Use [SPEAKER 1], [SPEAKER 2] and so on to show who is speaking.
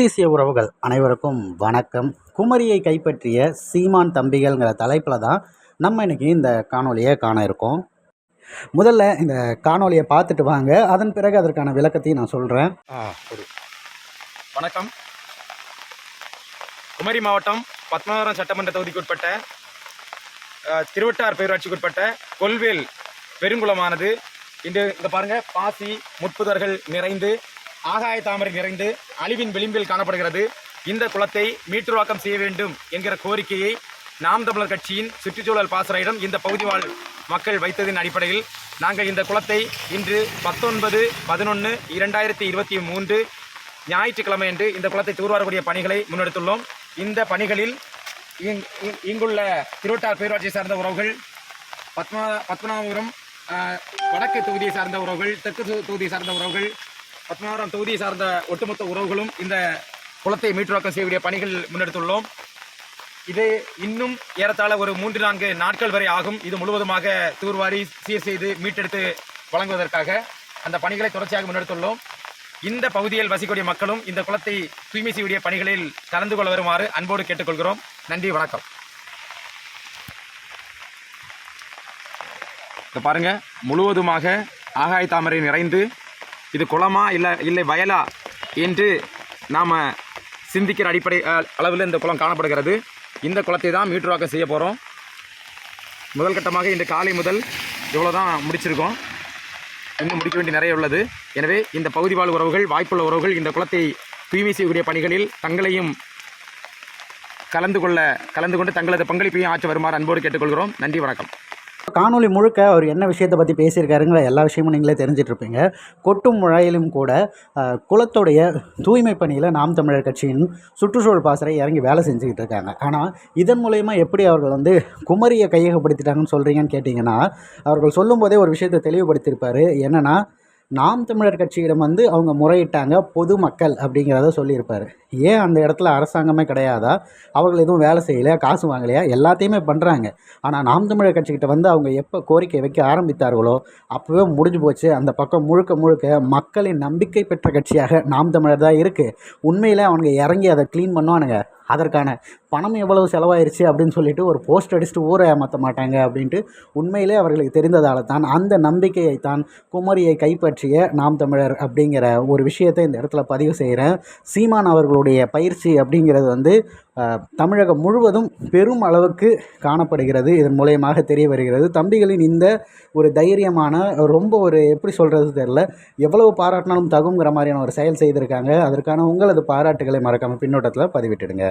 [SPEAKER 1] தேசிய உறவுகள் அனைவருக்கும் வணக்கம். குமரியை கைப்பற்றிய சீமான் தம்பிகள்ங்கிற தலைப்பில் தான் நம்ம இன்றைக்கி இந்த காணொலியை காண இருக்கோம். முதல்ல இந்த காணொளியை பார்த்துட்டு வாங்க. அதன் பிறகு அதற்கான விளக்கத்தையும் நான் சொல்கிறேன்
[SPEAKER 2] வணக்கம். குமரி மாவட்டம் பத்மநாபுரம் சட்டமன்ற தொகுதிக்குட்பட்ட உட்பட்ட திருவட்டார் பேரூராட்சிக்குட்பட்ட கொல்வேல் பெருங்குளமானது. இன்று இந்த பாருங்கள் பாசி முட்புதர்கள் நிறைந்து ஆகாய தாமரை நிறைந்து அழிவின் விளிம்பில் காணப்படுகிறது. இந்த குளத்தை மீட்டுருவாக்கம் செய்ய வேண்டும் என்கிற கோரிக்கையை நாம் தமிழர் கட்சியின் சுற்றுச்சூழல் பாசறையிடம் இந்த பகுதி வாழ் மக்கள் வைத்ததின் அடிப்படையில் நாங்கள் இந்த குளத்தை இன்று பத்தொன்பது பதினொன்று இரண்டாயிரத்தி இருபத்தி மூன்று ஞாயிற்றுக்கிழமை அன்று இந்த குளத்தை தூர்வாரக்கூடிய பணிகளை முன்னெடுத்துள்ளோம். இந்த பணிகளில் இங்- இங்- இங்குள்ள திருவட்டார் பேரூராட்சியை சார்ந்த உறவுகள் பத்மா பத்மநாபபுரம் வடக்கு தொகுதியை சார்ந்த உறவுகள் தெற்கு தொகுதியை சார்ந்த உறவுகள் பத்மநாபபுரம் தொகுதியை சார்ந்த ஒட்டுமொத்த உறவுகளும் இந்த குளத்தை மீட்டுவாக்கம் செய்யக்கூடிய பணிகள் முன்னெடுத்துள்ளோம். இது இன்னும் ஏறத்தாழ ஒரு மூன்று நான்கு நாட்கள் வரை ஆகும். இது முழுவதுமாக தூர்வாரி சீர் செய்து மீட்டெடுத்து வழங்குவதற்காக அந்த பணிகளை தொடர்ச்சியாக முன்னெடுத்துள்ளோம். இந்த பகுதியில் வசிக்கக்கூடிய மக்களும் இந்த குளத்தை தூய்மை செய்யக்கூடிய பணிகளில் கலந்து கொள்ள வருமாறு அன்போடு கேட்டுக்கொள்கிறோம். நன்றி வணக்கம். இதை பாருங்க. முழுவதுமாக ஆகாய தாமரை நிறைந்து இது குளமா இல்லை இல்லை வயலா என்று நாம் சிந்திக்கிற அடிப்படை அளவில் இந்த குளம் காணப்படுகிறது. இந்த குளத்தை தான் மீட்டராக்கம் செய்ய போகிறோம் முதல் கட்டமாக இன்று காலை முதல் இவ்வளோ தான் முடிச்சிருக்கோம். இன்னும் முடிக்க வேண்டிய நிறைய உள்ளது. எனவே இந்த பகுதி வாழ் உறவுகள் வாய்ப்புள்ள உறவுகள் இந்த குளத்தை தூய்மை செய்யக்கூடிய பணிகளில் தங்களையும் கலந்து கொள்ள கலந்து கொண்டு தங்களது பங்களிப்பையும் ஆற்ற வருமாறு அன்போடு கேட்டுக்கொள்கிறோம். நன்றி வணக்கம்.
[SPEAKER 1] காணொலி முழுக்க அவர் என்ன விஷயத்தை பற்றி பேசியிருக்காருங்கிற எல்லா விஷயமும் நீங்களே தெரிஞ்சிட்டு இருப்பீங்க கொட்டும் முழையிலும் கூட அஹ், குளத்துடைய தூய்மை பணியில் நாம் தமிழர் கட்சியின் சுற்றுச்சூழல் பாசறை இறங்கி வேலை செஞ்சுக்கிட்டு இருக்காங்க. ஆனால் இதன் மூலயமா எப்படி அவர்கள் வந்து குமரியை கையகப்படுத்திட்டாங்கன்னு சொல்கிறீங்கன்னு கேட்டிங்கன்னா அவர்கள் சொல்லும்போதே ஒரு விஷயத்தை தெளிவுபடுத்தியிருப்பார். என்னென்னா நாம் தமிழர் கட்சியிடம் வந்து அவங்க முறையிட்டாங்க பொதுமக்கள் அப்படிங்கிறத சொல்லியிருப்பார். ஏன் அந்த இடத்துல அரசாங்கமே கிடையாதா? அவர்கள் எதுவும் வேலை செய்யலையா? காசு வாங்கலையா? எல்லாத்தையுமே பண்ணுறாங்க ஆனால் நாம் தமிழர் கட்சிக்கிட்ட வந்து அவங்க எப்போ கோரிக்கை வைக்க ஆரம்பித்தார்களோ அப்போவே முடிஞ்சு போச்சு. அந்த பக்கம் முழுக்க முழுக்க மக்களின் நம்பிக்கை பெற்ற கட்சியாக நாம் தமிழர் தான் இருக்குது உண்மையில் அவனுங்க இறங்கி அதை க்ளீன் பண்ணுவானுங்க. அதற்கான பணம் எவ்வளவு செலவாயிருச்சு அப்படின்னு சொல்லிட்டு ஒரு போஸ்ட் அடிச்சுட்டு ஊரை ஏமாற்ற மாட்டாங்க அப்படின்ட்டு உண்மையிலே அவர்களுக்கு தெரிந்ததால் தான் அந்த நம்பிக்கையை தான் குமரியை கைப்பற்றிய நாம் தமிழர் அப்படிங்கிற ஒரு விஷயத்தை இந்த இடத்துல பதிவு செய்கிறேன். சீமான் அவர்களுடைய பயிற்சி அப்படிங்கிறது வந்து தமிழகம் முழுவதும் பெரும் அளவுக்கு காணப்படுகிறது. இதன் மூலயமாக தெரிய வருகிறது. தம்பிகளின் இந்த ஒரு தைரியமான ரொம்ப ஒரு எப்படி சொல்கிறது தெரில எவ்வளவு பாராட்டினாலும் தகுங்கிற மாதிரியான ஒரு செயல் செய்திருக்காங்க. அதற்கான உங்களது பாராட்டுகளை மறக்காமல் பின்னோட்டத்தில் பதிவிட்டுடுங்க.